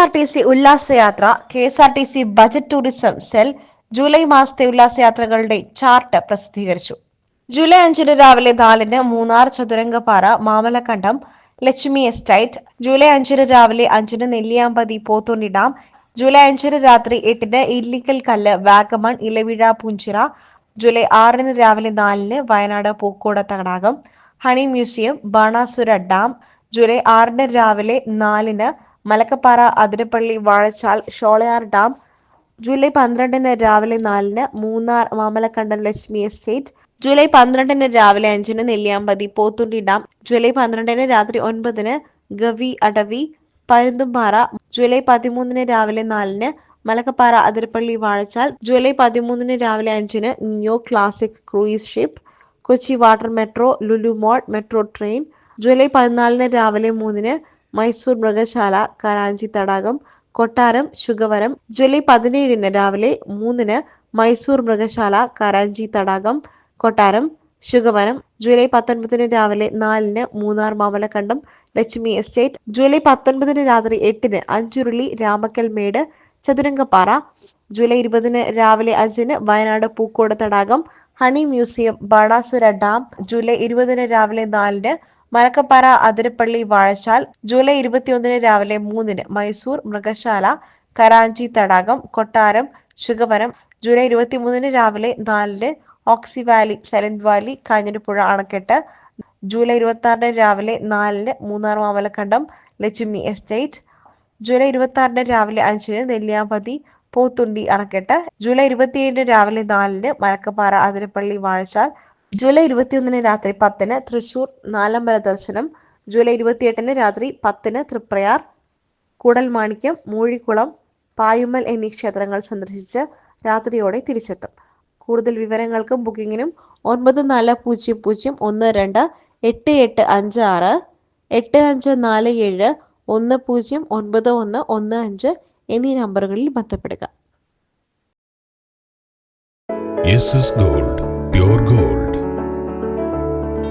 R T C ഉല്ലാസയാത്ര K S R T C budget tourism cell July മാസത്തെ ഉല്ലാസയാത്രകളുടെ chart പ്രസിദ്ധീകരിച്ചു. July അഞ്ചിന് രാവിലെ നാലിന് മൂന്നാർ ചതുരംഗപ്പാറ മാമലക്കണ്ടം ലക്ഷ്മി എസ്റ്റേറ്റ് ജൂലൈ അഞ്ചിന് രാവിലെ അഞ്ചിന് നെല്ലിയാമ്പതി പോത്തുണ്ണി ഡാം ജൂലൈ അഞ്ചിന് രാത്രി എട്ടിന് ഇല്ലിക്കൽ കല്ല് വാഗമൺ ഇലവിഴ പുഞ്ചിറ ജൂലൈ ആറിന് രാവിലെ നാലിന് വയനാട് പൂക്കോട് തടാകം honey museum Banasura dam July ആറിന് രാവിലെ നാലിന് മലക്കപ്പാറ അതിരപ്പള്ളി വാഴച്ചാൽ ഷോളയാർ ഡാം ജൂലൈ പന്ത്രണ്ടിന് രാവിലെ നാലിന് മൂന്നാർ മാമലക്കണ്ടം ലക്ഷ്മി എസ്റ്റേറ്റ് ജൂലൈ പന്ത്രണ്ടിന് രാവിലെ അഞ്ചിന് നെല്ലിയാമ്പതി പോത്തുണ്ടി ഡാം ജൂലൈ പന്ത്രണ്ടിന് രാത്രി ഒൻപതിന് ഗവി അടവി പരുന്തുംപാറ ജൂലൈ പതിമൂന്നിന് രാവിലെ നാലിന് മലക്കപ്പാറ അതിരപ്പള്ളി വാഴച്ചാൽ ജൂലൈ പതിമൂന്നിന് രാവിലെ അഞ്ചിന് neo classic cruise ship Kochi water metro Lulu mall metro train July പതിനാലിന് രാവിലെ മൂന്നിന് മൈസൂർ മൃഗശാല കരാഞ്ചി തടാകം കൊട്ടാരം ശുഗവരം. ജൂലൈ പതിനേഴിന് രാവിലെ മൂന്നിന് മൈസൂർ മൃഗശാല കരാഞ്ചി തടാകം കൊട്ടാരം ശുഗവനം ജൂലൈ പത്തൊൻപതിന് രാവിലെ നാലിന് മൂന്നാർ മാമലക്കണ്ടം ലക്ഷ്മി എസ്റ്റേറ്റ്. ജൂലൈ പത്തൊൻപതിന് രാത്രി എട്ടിന് അഞ്ചുരുളി രാമക്കൽമേട് ചതുരംഗപ്പാറ. ജൂലൈ ഇരുപതിന് രാവിലെ അഞ്ചിന് വയനാട് പൂക്കോട് തടാകം honey museum Banasura dam. July ഇരുപതിന് രാവിലെ നാലിന് മലക്കപ്പാറ അതിരപ്പള്ളി വാഴച്ചാൽ ജൂലൈ ഇരുപത്തിയൊന്നിന് രാവിലെ മൂന്നിന് മൈസൂർ മൃഗശാല കരാഞ്ചി തടാകം കൊട്ടാരം ശുഗവനം ജൂലൈ ഇരുപത്തിമൂന്നിന് രാവിലെ നാലിന് oxy valley silent valley Kanjirapuzha അണക്കെട്ട് ജൂലൈ ഇരുപത്തി ആറിന് രാവിലെ നാലിന് മൂന്നാർ മാമലക്കണ്ടം ലക്ഷ്മി എസ്റ്റേറ്റ് ജൂലൈ ഇരുപത്തി ആറിന് രാവിലെ അഞ്ചിന് നെല്ലിയാമ്പതി പോത്തുണ്ടി അണക്കെട്ട് ജൂലൈ ഇരുപത്തിയേഴിന് രാവിലെ നാലിന് മലക്കപ്പാറ അതിരപ്പള്ളി വാഴച്ചാൽ ജൂലൈ ഇരുപത്തിയൊന്നിന് രാത്രി പത്തിന് തൃശൂർ നാലമ്പല ദർശനം ജൂലൈ ഇരുപത്തിയെട്ടിന് രാത്രി പത്തിന് തൃപ്രയാർ കൂടൽമാണിക്യം മൂഴിക്കുളം പായുമ്മൽ എന്നീ ക്ഷേത്രങ്ങൾ സന്ദർശിച്ച് രാത്രിയോടെ തിരിച്ചെത്തും. കൂടുതൽ വിവരങ്ങൾക്കും ബുക്കിങ്ങിനും ഒൻപത് നാല് പൂജ്യം പൂജ്യം ഒന്ന് രണ്ട് എട്ട് എട്ട് അഞ്ച് ആറ് എട്ട് അഞ്ച് നാല് ഏഴ് ഒന്ന് പൂജ്യം ഒൻപത് ഒന്ന് ഒന്ന് അഞ്ച് എന്നീ നമ്പറുകളിൽ ബന്ധപ്പെടുക. Gold pure gold